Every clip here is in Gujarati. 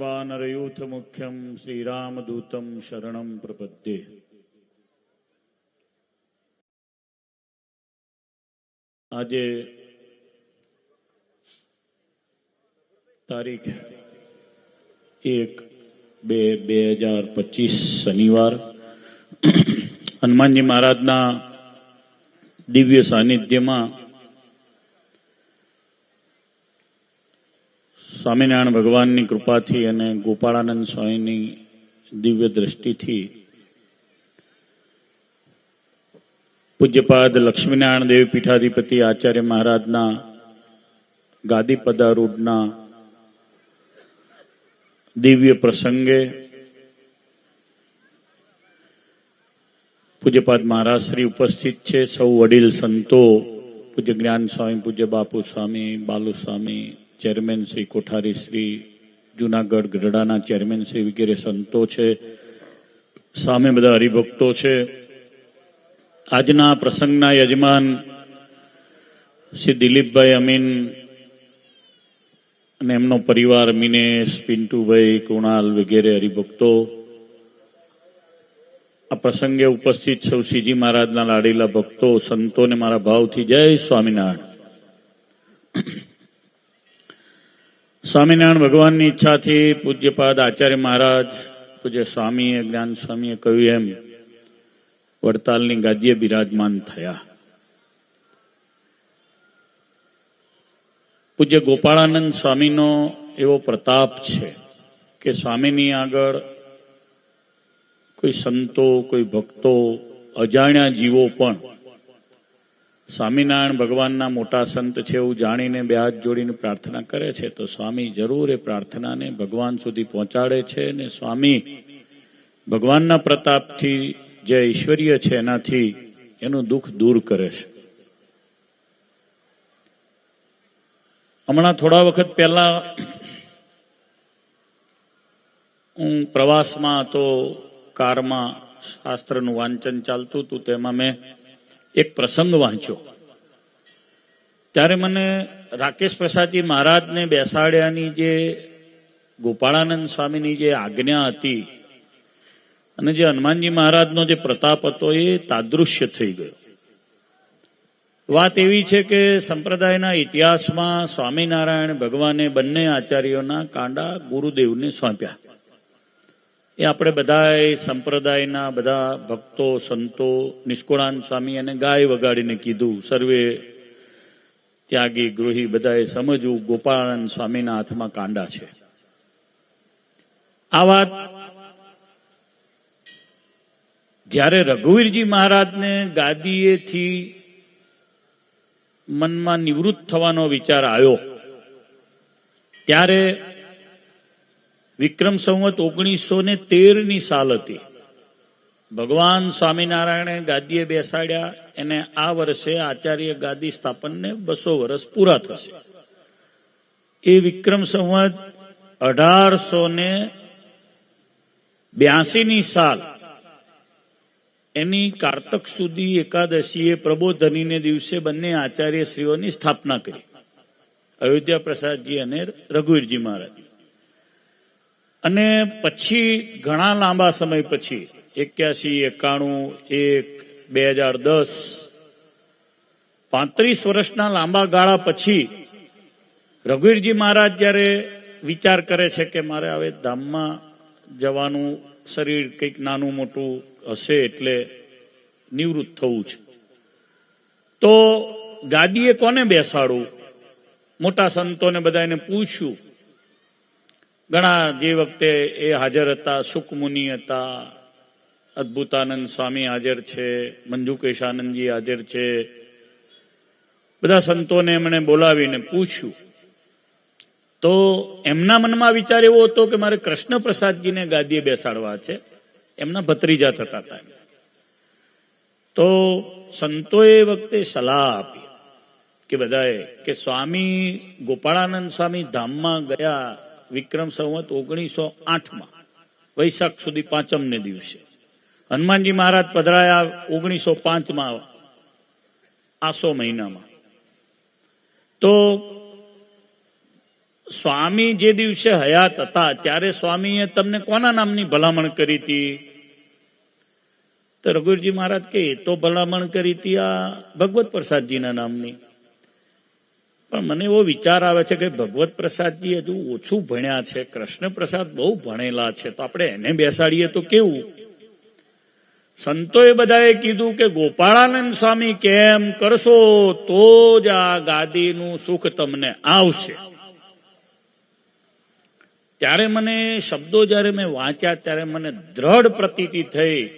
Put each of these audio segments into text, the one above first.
वानरयूथमुख्यं श्रीरामदूतं शरणं प्रपद्ये આજે તારીખ એક બે બે હજાર પચીસ શનિવાર હનુમાનજી મહારાજના દિવ્ય સાનિધ્યમાં સ્વામિનારાયણ ભગવાનની કૃપાથી અને ગોપાળાનંદ સ્વામીની દિવ્ય દ્રષ્ટિથી પૂજ્યપાદ લક્ષ્મીનારાયણ દેવ પીઠાધિપતિ આચાર્ય મહારાજના ગાદીપદારૂઢના દિવ્ય પ્રસંગે પૂજ્યપાદ મહારાજ શ્રી ઉપસ્થિત છે. સૌ વડીલ સંતો, પૂજ્ય જ્ઞાન સ્વામી, પૂજ્ય બાપુ સ્વામી, બાલુ સ્વામી ચેરમેન શ્રી કોઠારી શ્રી જુનાગઢ ગઢડાના ચેરમેન શ્રી વગેરે સંતો છે. સામે બધા હરિભક્તો છે. આજના પ્રસંગના યજમાન શ્રી દિલીપભાઈ અમીન અને એમનો પરિવાર મિનેશ, પિન્ટુભાઈ, કુણાલ વગેરે હરિભક્તો. આ પ્રસંગે ઉપસ્થિત સૌ શ્રીજી મહારાજના લાડીલા ભક્તો, સંતોને મારા ભાવથી જય સ્વામિનારાયણ. સ્વામિનારાયણ ભગવાનની ઈચ્છાથી પૂજ્યપાદ આચાર્ય મહારાજ, પૂજ્ય સ્વામીએ, જ્ઞાન સ્વામીએ કહ્યું એમ, વડતાલની ગાદીએ બિરાજમાન થયા. પૂજ્ય ગોપાળાનંદ સ્વામીનો એવો પ્રતાપ છે કે સ્વામીની આગળ કોઈ સંતો, કોઈ ભક્તો, અજાણ્યા જીવો પણ સ્વામિનારાયણ ભગવાનના મોટા સંત છે એવું જાણીને બે જોડીને પ્રાર્થના કરે છે, તો સ્વામી જરૂર એ પ્રાર્થનાને ભગવાન સુધી પહોંચાડે છે અને સ્વામી ભગવાનના પ્રતાપથી જે ઐશ્વર્ય છે એનાથી એનું દુઃખ દૂર કરે છે. હમણાં થોડા વખત પહેલા હું પ્રવાસમાં હતો, કારમાં શાસ્ત્રનું વાંચન ચાલતું હતું, તેમાં મેં એક પ્રસંગ વાંચ્યો. ત્યારે મને રાકેશ પ્રસાદજી મહારાજને બેસાડ્યાની જે ગોપાળાનંદ સ્વામીની જે આજ્ઞા હતી અને જે હનુમાનજી મહારાજનો જે પ્રતાપ હતો એ તાદૃશ્ય થઈ ગયો. વાત એવી છે કે સંપ્રદાયના ઇતિહાસમાં સ્વામિનારાયણ ભગવાને બંને આચાર્યોના કાંડા ગુરુદેવને સોંપ્યા. એ આપણે બધા સંપ્રદાયના બધા ભક્તો, સંતો, નિષ્કુળાન સ્વામી અને ગાય વગાડીને કીધું, સર્વે ત્યાગી ગૃહી બધાએ સમજવું, ગોપાળાનંદ સ્વામીના હાથમાં કાંડા છે. આ વાત જ્યારે રઘુવીરજી મહારાજને ગાદીએથી મનમાં નિવૃત્ત થવાનો વિચાર આવ્યો, ત્યારે વિક્રમ સંવત ઓગણીસો ને તેરની સાલ હતી. ભગવાન સ્વામિનારાયણે ગાદીએ બેસાડ્યા. એને આ વર્ષે આચાર્ય ગાદી સ્થાપનને બસો વર્ષ પૂરા થશે. એ વિક્રમ સંવત અઢારસો ને બ્યાસીની સાલ. એની કારતક સુધી એકાદશીએ પ્રબોધનીને દિવસે બંને આચાર્ય શ્રીઓની સ્થાપના કરી. અયોધ્યા પ્રસાદજી અને રઘુવીરજી મહારાજ. અને પછી ઘણા લાંબા સમય પછી એક્યાસી એકાણું, એક, બે હજાર દસ, પાંત્રીસ વર્ષના લાંબા ગાળા પછી રઘુવીરજી મહારાજ જ્યારે વિચાર કરે છે કે મારે હવે ધામમાં જવાનું શરીર કંઈક નાનું મોટું હશે એટલે નિવૃત્ત થવું છે. તો ગાદીએ કોને બેસાડવું? મોટા સંતોને બધાને પૂછ્યું ઘણા જે વખતે એ હાજર હતા, સુખમુનિ હતા, અદ્ભુતાનંદ સ્વામી હાજર છે, મંજુકેશાનંદજી હાજર છે, બધા સંતોને એમણે બોલાવીને પૂછ્યું. તો એમના મનમાં વિચાર એવો હતો કે મારે કૃષ્ણ પ્રસાદજીને ગાદીએ બેસાડવા છે, એમના ભત્રીજા થતા હતા તો સંતોએ વખતે સલાહ આપી કે બધાએ કે સ્વામી ગોપાળાનંદ સ્વામી ધામમાં ગયા વિક્રમ સંવત ઓગણીસો આઠમાં, વૈશાખ સુધી પાંચમને દિવસે. હનુમાનજી મહારાજ પધરાયા ઓગણીસો પાંચમાં આસો મહિનામાં. તો સ્વામી જે દિવસે હયાત હતા, ત્યારે સ્વામીએ તમને કોના નામની ભલામણ કરી હતી? તો રઘુવીરજી મહારાજ કે તો ભલામણ કરી હતી આ ભગવત પ્રસાદજીના નામની. પણ મને એવો વિચાર આવે છે કે ભગવત પ્રસાદજી હજુ ઓછું ભણ્યા છે, કૃષ્ણ પ્રસાદ બહુ ભણેલા છે, તો આપણે એને બેસાડીએ તો કેવું? સંતોએ બધાએ કીધું કે ગોપાળાનંદ સ્વામી કેમ કરશો, તો જ આ ગાદીનું સુખ તમને આવશે. ત્યારે મને શબ્દો જ્યારે મેં વાંચ્યા, ત્યારે મને દ્રઢ પ્રતીતિ થઈ.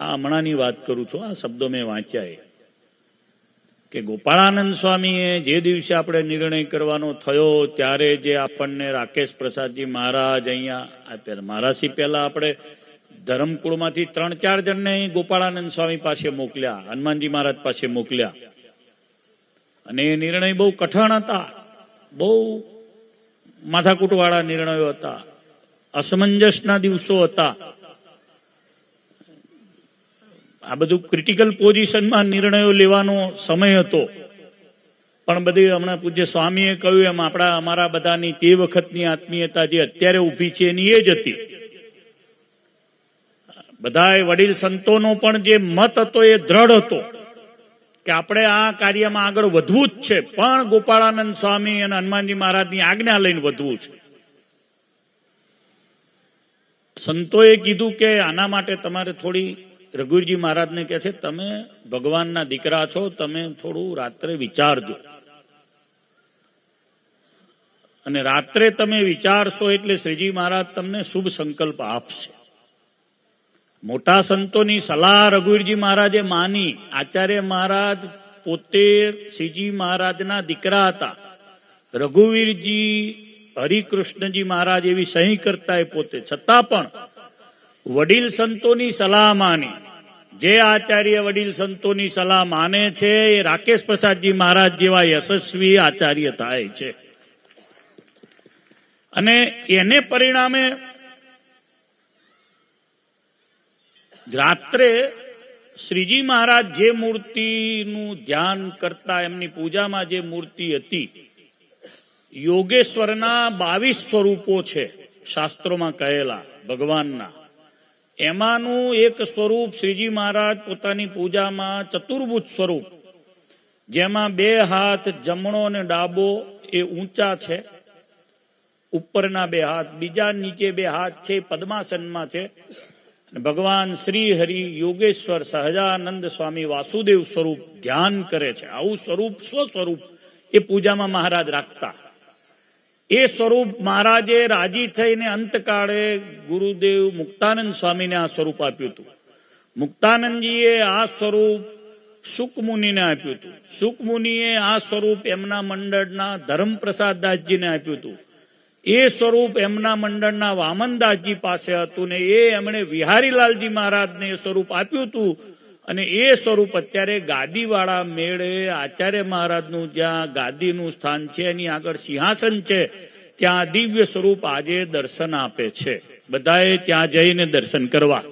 આ હમણાંની વાત કરું છું, આ શબ્દો મેં વાંચ્યા એ. કે ગોપાળાનંદ સ્વામીએ જે દિવસે આપણે નિર્ણય કરવાનો થયો ત્યારે જે આપણને રાકેશ પ્રસાદજી મહારાજ અહીંયા આપ્યા મહારાજથી પહેલા આપણે ધરમકુળમાંથી ત્રણ ચાર જણને ગોપાળાનંદ સ્વામી પાસે મોકલ્યા, હનુમાનજી મહારાજ પાસે મોકલ્યા. અને એ નિર્ણય બહુ કઠણ હતા. બહુ માથાકૂટવાળા નિર્ણયો હતા. અસમંજસના દિવસો હતા. આ બધું ક્રિટિકલ પોઝિશનમાં નિર્ણયો લેવાનો સમય હતો. પણ બધી હમણાં પૂજ્ય સ્વામીએ કહ્યું એમ, આપણા, અમારા બધાની તે વખતની આત્મીયતા જે અત્યારે ઊભી છે એની એ જ હતી. બધાએ વડીલ સંતોનો પણ જે મત હતો એ દ્રઢ હતો કે આપણે આ કાર્યમાં આગળ વધવું જ છે. પણ ગોપાળાનંદ સ્વામી અને હનુમાનજી મહારાજની આજ્ઞા લઈને વધવું છે. સંતોએ કીધું કે આના માટે તમારે થોડી રઘુવીરજી મહારાજને કહે છે, તમે ભગવાનના દીકરા છો, તમે થોડું રાત્રે વિચારજો. અને રાત્રે તમે વિચારશો એટલે શ્રીજી મહારાજ તમને શુભ સંકલ્પ આપશે. મોટા સંતોની સલાહ રઘુવીરજી મહારાજે માની. આચાર્ય મહારાજ પોતે શ્રીજી મહારાજના દીકરા હતા. રઘુવીરજી, હરિકૃષ્ણજી મહારાજ એવી સહી કરતા એ પોતે. છતાં પણ વડીલ સંતોની સલાહ માની. જે આચાર્ય વડીલ સંતોની સલાહ માને છે, એ રાકેશ પ્રસાદજી મહારાજ જેવા યશસ્વી આચાર્ય થાય છે. અને એને પરિણામે રાત્રે શ્રીજી મહારાજ જે મૂર્તિનું ધ્યાન કરતા, એમની પૂજામાં જે મૂર્તિ હતી, યોગેશ્વરના બાવીસ સ્વરૂપો છે, શાસ્ત્રોમાં કહેલા, ભગવાનના. એમાંનું એક સ્વરૂપ શ્રીજી મહારાજ પોતાની પૂજામાં ચતુર્ભુજ સ્વરૂપ, જેમાં બે હાથ જમણો અને ડાબો એ ઊંચા છે. ઉપરના બે હાથ, બીજા નીચે બે હાથ છે પદ્માસનમાં છે. ભગવાન શ્રી હરિ યોગેશ્વર સહજાનંદ સ્વામી વાસુદેવ સ્વરૂપ ધ્યાન કરે છે. આવું સ્વરૂપ સ્વ સ્વરૂપ એ પૂજામાં મહારાજ રાખતા. એ સ્વરૂપ મહારાજે રાજી થઈને અંતકાળે ગુરુદેવ મુક્તાનંદ સ્વામીને આ સ્વરૂપ આપ્યું હતું. મુક્તાનંદજીએ આ સ્વરૂપ સુકમુનિને આપ્યું હતું. સુકમુનિએ આ સ્વરૂપ એમના મંડળના ધર્મપ્રસાદ દાસજીને આપ્યું હતું. એ સ્વરૂપ એમના મંડળના વામનદાસજી પાસે હતું ને એ એમણે વિહારીલાલજી મહારાજને એ સ્વરૂપ આપ્યું હતું. અને એ સ્વરૂપ અત્યારે ગાદીવાળા મેળે આચાર્ય મહારાજનું જ્યાં ગાદીનું સ્થાન છે, એની આગળ સિંહાસન છે, ત્યાં દિવ્ય સ્વરૂપ આજે દર્શન આપે છે. બધાએ ત્યાં જઈને દર્શન કરવા.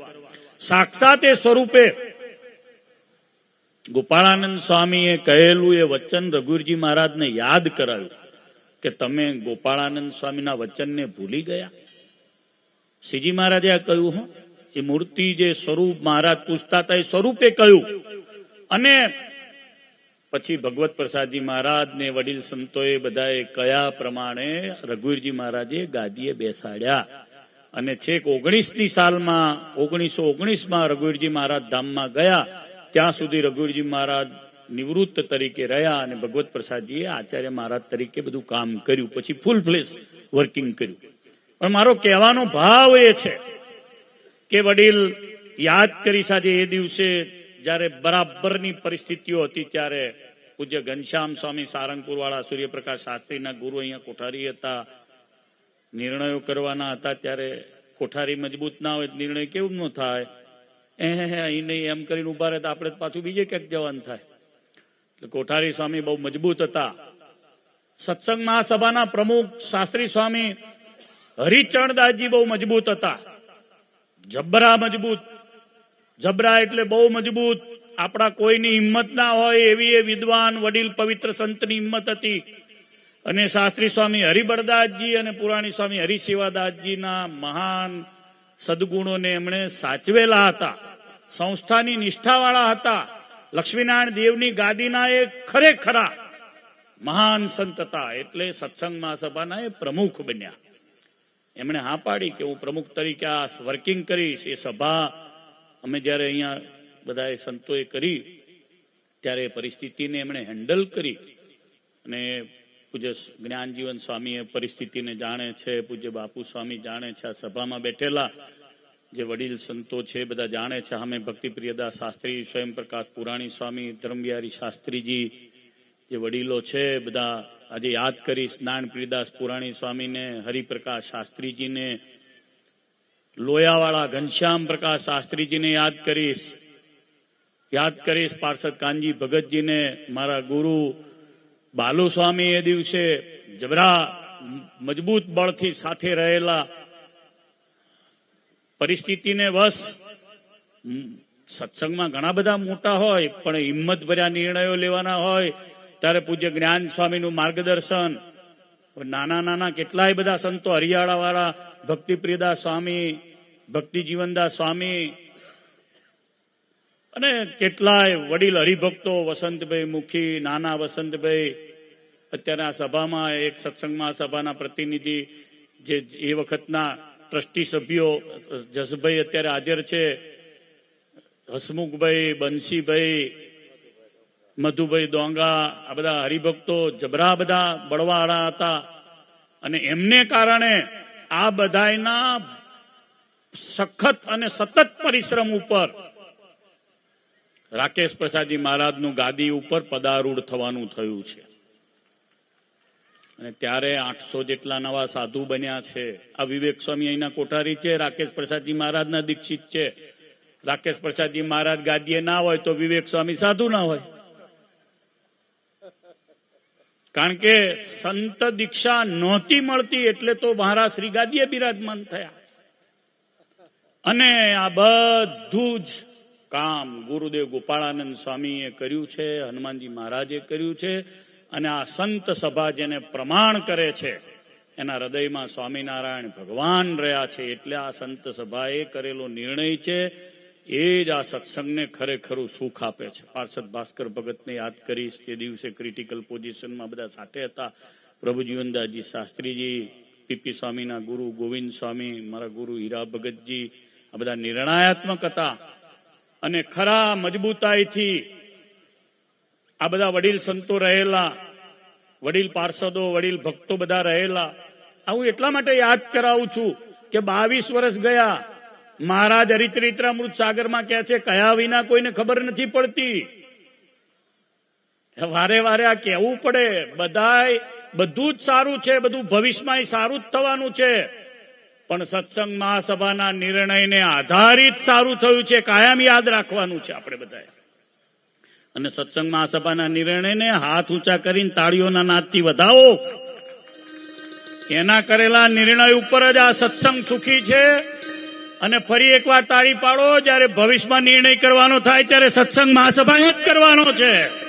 સાક્ષાત એ સ્વરૂપે ગોપાળાનંદ સ્વામીએ કહેલું એ વચન રઘુરજી મહારાજને યાદ કરાયું કે તમે ગોપાળાનંદ સ્વામીના વચનને ભૂલી ગયા? શ્રીજી મહારાજે આ કહ્યું, હું એ મૂર્તિ જે સ્વરૂપ મહારાજ પૂછતા હતા, એ સ્વરૂપે કહ્યું અને પછી ભગવત પ્રસાદજી મહારાજ ને વડીલ સંતોએ બધાએ કયા પ્રમાણે રઘુવીરજી મહારાજે ગાદીએ બેસાડ્યા? અને છેક ઓગણીસની સાલમાં, ઓગણીસો ઓગણીસમાં રઘુવીરજી મહારાજ ધામમાં ગયા, ત્યાં સુધી રઘુવીરજી મહારાજ નિવૃત્ત તરીકે રહ્યા અને ભગવત પ્રસાદજીએ આચાર્ય મહારાજ તરીકે બધું કામ કર્યું, પછી ફૂલ ફ્લેશ વર્કિંગ કર્યું. પણ મારો કહેવાનો ભાવ એ છે કે વડીલ યાદ કરી સાથે એ દિવસે જ્યારે બરાબરની પરિસ્થિતિઓ હતી ત્યારે પૂજ્ય ઘનશ્યામ સ્વામી સારંગપુર વાળા સૂર્યપ્રકાશ શાસ્ત્રીના ગુરુ અહીંયા કોઠારી હતા. નિર્ણયો કરવાના હતા ત્યારે કોઠારી મજબૂત ના હોય નિર્ણય કેવું ન થાય? એ અહીં નહીં, એમ કરીને ઊભા રહે તો આપણે પાછું બીજે ક્યાંક જવાનું થાય. એટલે કોઠારી સ્વામી બહુ મજબૂત હતા. સત્સંગ મહાસભાના પ્રમુખ શાસ્ત્રી સ્વામી હરિચરણદાસજી બહુ મજબૂત હતા. જબરા મજબૂત. જબરા એટલે બહુ મજબૂત. આપણા કોઈની હિંમત ના હોય એવી એ વિદ્વાન વડીલ પવિત્ર સંતની હિંમત હતી. અને શાસ્ત્રી સ્વામી હરિબરદાસજી અને પુરાણી સ્વામી હરિશિવાદાસજીના મહાન સદગુણોને એમણે સાચવેલા હતા. સંસ્થાની નિષ્ઠાવાળા હતા. લક્ષ્મીનારાયણ દેવની ગાદીના એ ખરેખરા મહાન સંત હતા. એટલે સત્સંગ મહાસભાના એ પ્રમુખ બન્યા. એમણે હા પાડી કે હું પ્રમુખ તરીકે આ વર્કિંગ કરીશ, એ સભા અમે જ્યારે અહીંયા બધા સંતોએ કરી, ત્યારે પરિસ્થિતિને એમણે હેન્ડલ કરી. અને પૂજ્ય જ્ઞાનજીવન સ્વામીએ પરિસ્થિતિને જાણે છે, પૂજ્ય બાપુ સ્વામી જાણે છે, આ સભામાં બેઠેલા જે વડીલ સંતો છે બધા જાણે છે અમે ભક્તિપ્રિયદાસ શાસ્ત્રી, સ્વયંપ્રકાશ પુરાણી સ્વામી ધર્મબિહારી શાસ્ત્રીજી જે વડીલો છે, બધા આજે યાદ કરીશ નાણ પ્રિયદાસ પુરાણી સ્વામીને, હરિપ્રકાશ શાસ્ત્રીજીને, લોયાવાળા ઘનશ્યામ પ્રકાશ શાસ્ત્રીજીને યાદ કરીશ. યાદ કરીશ પાર્ષદ કાનજી ભગતજીને, મારા ગુરુ બાલુ સ્વામી એ દિવસે જબરા મજબૂત બળથી સાથે રહેલા પરિસ્થિતિને વશ સત્સંગમાં ઘણા બધા મોટા હોય, પણ હિંમત ભર્યા નિર્ણયો લેવાના હોય ત્યારે પૂજ્ય જ્ઞાન સ્વામીનું માર્ગદર્શન. નાના નાના કેટલાય બધા સંતો હરિયાળા વાળા ભક્તિ પ્રિયદાસ સ્વામી ભક્તિ જીવનદાસ સ્વામી અને કેટલાય વડીલ હરિભક્તો, વસંતભાઈ મુખી, નાના વસંતભાઈ અત્યારે આ સભામાં એક સત્સંગમાં સભાના પ્રતિનિધિ જે એ વખતના ટ્રસ્ટી સભ્યો, જસભાઈ અત્યારે હાજર છે, હસમુખભાઈ, બંસીભાઈ મધુભાઈ દોંગા, આ બધા હરિભક્તો જબરા બધા બળવાળા હતા. અને એમને કારણે આ બધાના સખત અને સતત પરિશ્રમ ઉપર રાકેશ પ્રસાદજી મહારાજનું ગાદી ઉપર પદારૂઢ થવાનું થયું છે. અને ત્યારે આઠસો જેટલા નવા સાધુ બન્યા છે. આ વિવેક સ્વામી અહીંના કોઠારી છે, રાકેશ પ્રસાદજી મહારાજના દીક્ષિત છે. રાકેશ પ્રસાદજી મહારાજ ગાદીએ ના હોય તો વિવેક સ્વામી સાધુ ના હોય. કારણ કે સંત દીક્ષા નહોતી મળતી એટલે તો મહારાજ શ્રી ગાદીએ બિરાજમાન થયા. અને આ બધું જ કામ ગુરુદેવ ગોપાળાનંદ સ્વામીએ કર્યું છે, હનુમાનજી મહારાજે કર્યું છે, અને આ સંત સભા જેને પ્રમાણ કરે છે, એના હૃદયમાં સ્વામિનારાયણ ભગવાન રહ્યા છે, એટલે આ સંત સભાએ કરેલો નિર્ણય છે એ જ આ સત્સંગને ખરેખરું સુખ આપે છે. પાર્ષદ ભાસ્કર ભગતને યાદ કરીશ તે દિવસે ક્રિટિકલ પોઝિશનમાં બધા સાથે હતા. પ્રભુ જીવનદાસજી શાસ્ત્રીજી, પીપી સ્વામીના ગુરુ, ગોવિંદ સ્વામી, મારા ગુરુ હીરા ભગતજી, આ બધા નિર્ણયાત્મક હતા. અને ખરા મજબૂતાઈથી આ બધા વડીલ સંતો રહેલા, વડીલ પાર્ષદો, વડીલ ભક્તો બધા રહેલા. આ હું એટલા માટે યાદ કરાવું છું કે બાવીસ વર્ષ ગયા મહારાજ હરિચરિત્રામૃત સાગરમાં કહે છે, કયા વિના કોઈને ખબર નથી પડતી. વારે વારે આ કહેવું પડે, બધાય, બધું જ સારું છે, બધું ભવિષ્યમાં સારું જ થવાનું છે. પણ સત્સંગ મહાસભાના નિર્ણયને આધારિત સારું થયું છે, કાયમ યાદ રાખવાનું છે આપણે બધાએ. અને સત્સંગ મહાસભાના નિર્ણયને હાથ ઊંચા કરીને તાળીઓના નાદથી વધાવો. એના કરેલા નિર્ણય ઉપર જ આ સત્સંગ સુખી છે. અને ફરી એકવાર તાળી પાડો, જ્યારે ભવિષ્યમાં નિર્ણય કરવાનો થાય ત્યારે સત્સંગ મહાસભા જ કરવાનો છે.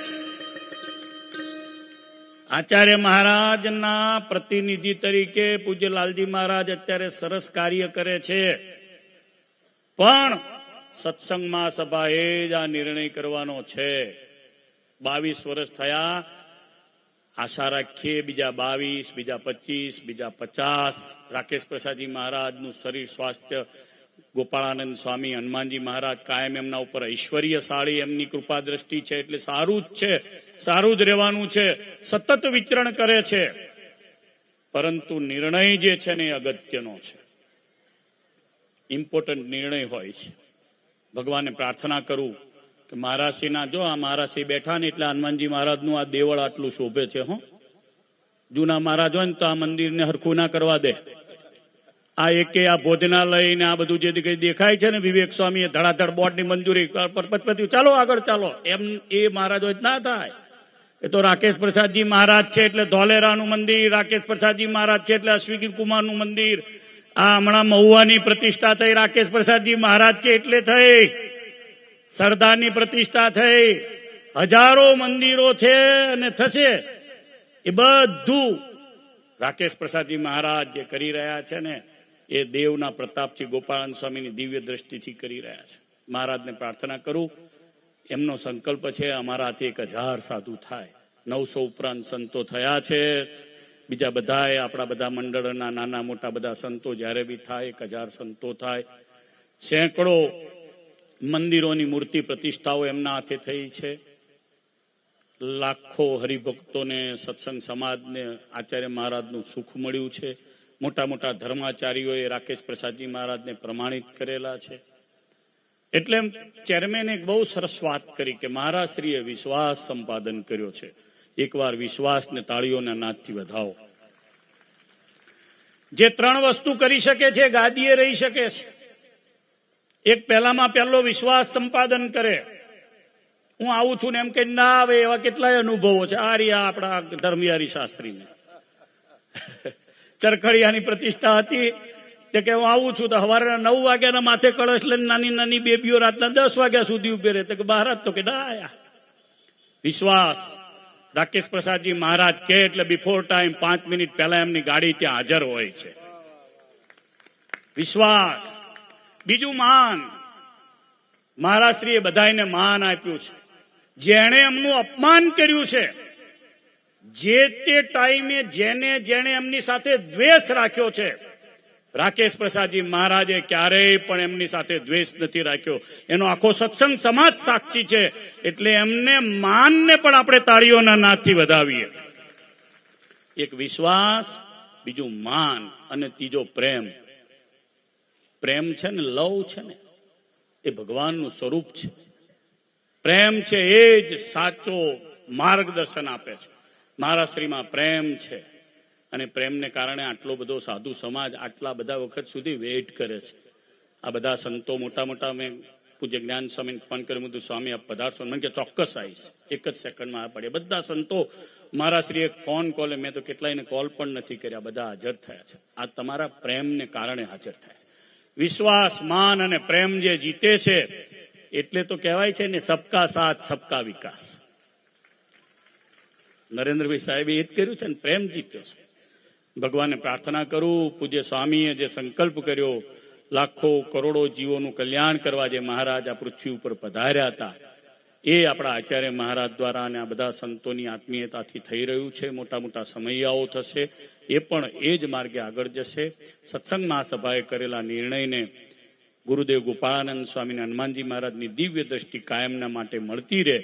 આચાર્ય મહારાજના પ્રતિનિધિ તરીકે પૂજ્ય લાલજી મહારાજ અત્યારે સરસ કાર્ય કરે છે. પણ સત્સંગ મહાસભા એ જ આ નિર્ણય કરવાનો છે. બાવીસ વર્ષ થયા. આશા રાખીએ બીજા બાવીસ, બીજા પચીસ, બીજા પચાસ. રાકેશ પ્રસાદજી મહારાજનું શરીર સ્વાસ્થ્ય ગોપાળાનંદ સ્વામી હનુમાનજી મહારાજ કાયમ એમના ઉપર ઐશ્વર્યશાળી એમની કૃપા દ્રષ્ટિ છે એટલે સારું જ છે, સારું જ રહેવાનું છે, સતત વિચરણ કરે છે. પરંતુ નિર્ણય જે છે ને એ અગત્યનો છે. ઇમ્પોર્ટન્ટ નિર્ણય હોય છે. ભગવાનને પ્રાર્થના કરું કે મહારાજશ્રીના જો આ મહારાજશ્રી બેઠા ને એટલે હનુમાનજી મહારાજનું આ દેવળ આટલું શોભે છે, હો. જૂના મહારાજ હોય ને તો આ મંદિરને હરખું ના કરવા દે. આ એકે આ ભોજનાલય ને આ બધું જે કઈ દેખાય છે ને વિવેક સ્વામીએ ધડાધડ બોર્ડની મંજૂરી પતપતિ ચાલો આગળ ચાલો. એમ એ મહારાજ હોય ના થાય. એ તો રાકેશ પ્રસાદજી મહારાજ છે એટલે ધોલેરાનું મંદિર, રાકેશ પ્રસાદજી મહારાજ છે એટલે અશ્વિકી કુમારનું મંદિર. આ હમણાં મહુવાની પ્રતિષ્ઠા થઈ, રાકેશ પ્રસાદજી મહારાજ છે એટલે થઈ. સરદારની પ્રતિષ્ઠા થઈ. હજારો મંદિરો છે અને થશે. એ બધું રાકેશ પ્રસાદજી મહારાજ જે કરી રહ્યા છે ને એ દેવના પ્રતાપથી ગોપાળાન સ્વામીની દિવ્ય દ્રષ્ટિથી કરી રહ્યા છે. મહારાજને પ્રાર્થના કરું, એમનો સંકલ્પ છે અમારાથી એક હજાર સાધુ થાય. નવસો ઉપરાંત સંતો થયા છે. બીજા બધાએ આપણા બધા મંડળના નાના મોટા બધા સંતો જ્યારે બી થાય, એક હજાર સંતો થાય. સેંકડો મંદિરોની મૂર્તિ પ્રતિષ્ઠાઓ એમના હાથે થઈ છે. લાખો હરિભક્તોને સત્સંગ સમાજને આચાર્ય મહારાજનું સુખ મળ્યું છે. મોટા મોટા ધર્માચાર્યોએ રાકેશ પ્રસાદજી મહારાજને પ્રમાણિત કરેલા છે. એટલે ચેરમેને એક બહુ સરસ વાત કરી કે મહારાજશ્રીએ વિશ્વાસ સંપાદન કર્યો છે. એકવાર વિશ્વાસને તાળીઓના નાદથી વધાવો. જે ત્રણ વસ્તુ કરી શકે છે, ગાદીએ રહી શકે છે. એક પહેલામાં પહેલો વિશ્વાસ સંપાદન કરે. હું આવું છું ને એમ કે ના આવે એવા કેટલાય અનુભવો છે. આ રહ્યા આપણા ધર્મિયારી શાસ્ત્રીને. ચરખડિયાની પ્રતિષ્ઠા હતી. તે કે, હું આવું છું. તો સવારના નવ વાગ્યાના માથે કળશ લઈને નાની નાની બેબીઓ રાતના દસ વાગ્યા સુધી ઊભી રહે. તો કે, બહાર જ તો કે, ના, આયા. વિશ્વાસ. રાકેશ પ્રસાદજી મહારાજ કે, એટલે બિફોર ટાઈમ પાંચ મિનિટ પહેલા એમની ગાડી ત્યાં હાજર હોય છે. વિશ્વાસ. બીજું માન. મહારાજશ્રીએ બધાને માન આપ્યું છે. જેણે એમનું અપમાન કર્યું છે જે તે ટાઈમે જેને જેને એમની સાથે દ્વેષ રાખ્યો છે. રાકેશ પ્રસાદજી મહારાજે ક્યારેય પણ એમની સાથે દ્વેષ નથી રાખ્યો. એનો આખો સત્સંગ સમાજ સાક્ષી છે. એટલે એમને માનને પણ આપણે તાળીઓના નાથથી વધાવીએ. એક વિશ્વાસ, બીજું માન અને ત્રીજો પ્રેમ. પ્રેમ છે ને લવ છે ને, એ ભગવાનનું સ્વરૂપ છે. પ્રેમ છે એ જ સાચો માર્ગદર્શન આપે છે. મારા શ્રીમાં પ્રેમ છે. અને પ્રેમને કારણે આટલો બધો સાધુ સમાજ આટલા બધા વખત સુધી વેઇટ કરે છે. આ બધા સંતો મોટા મોટા મેં પૂજ્ય જ્ઞાન સ્વામીને ફોન કર્યો. હતું સ્વામી, આપ પધારશો. મને કે, ચોક્કસ આવીશ. એક જ સેકન્ડમાં આ પડે બધા સંતો મારા શ્રી એક ફોન કોલે મેં તો કેટલાયને કોલ પણ નથી કર્યા. બધા હાજર થયા છે. આ તમારા પ્રેમને કારણે હાજર થયા છે. વિશ્વાસ, માન અને પ્રેમ જે જીતે છે, એટલે તો કહેવાય છે ને, સબકા સાથ, સબકા વિકાસ. નરેન્દ્રભાઈ સાહેબે એ જ કર્યું છે ને પ્રેમ જીત્યો છે. ભગવાનને પ્રાર્થના કરું, પૂજ્ય સ્વામીએ જે સંકલ્પ કર્યો, લાખો કરોડો જીવોનું કલ્યાણ કરવા જે મહારાજ આ પૃથ્વી ઉપર પધાર્યા હતા, એ આપણા આચાર્ય મહારાજ દ્વારા અને આ બધા સંતોની આત્મીયતાથી થઈ રહ્યું છે. મોટા મોટા સમૈયાઓ થશે, એ પણ એ જ માર્ગે આગળ જશે. સત્સંગ મહાસભાએ કરેલા નિર્ણયને ગુરુદેવ ગોપાળાનંદ સ્વામી અને હનુમાનજી મહારાજની દિવ્ય દ્રષ્ટિ કાયમના માટે મળતી રહે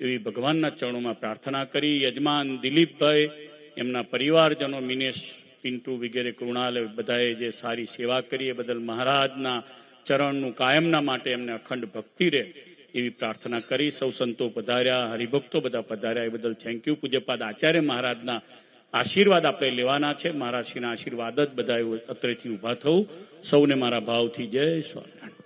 એવી ભગવાનના ચરણોમાં પ્રાર્થના કરી, યજમાન દિલીપભાઈ, એમના પરિવારજનો મિનેશ, પિન્ટુ વગેરે કૃણાલ બધાએ જે સારી સેવા કરી એ બદલ મહારાજના ચરણનું કાયમના માટે એમને અખંડ ભક્તિ રહે એવી પ્રાર્થના કરી. સૌ સંતો પધાર્યા, હરિભક્તો બધા પધાર્યા. એ બદલ થેન્ક યુ પૂજ્યપાદ આચાર્ય મહારાજના આશીર્વાદ આપણે લેવાના છે. મહારાજશ્રીના આશીર્વાદ જ બધા અત્રેથી ઊભા થવું. સૌને મારા ભાવથી જય સ્વામી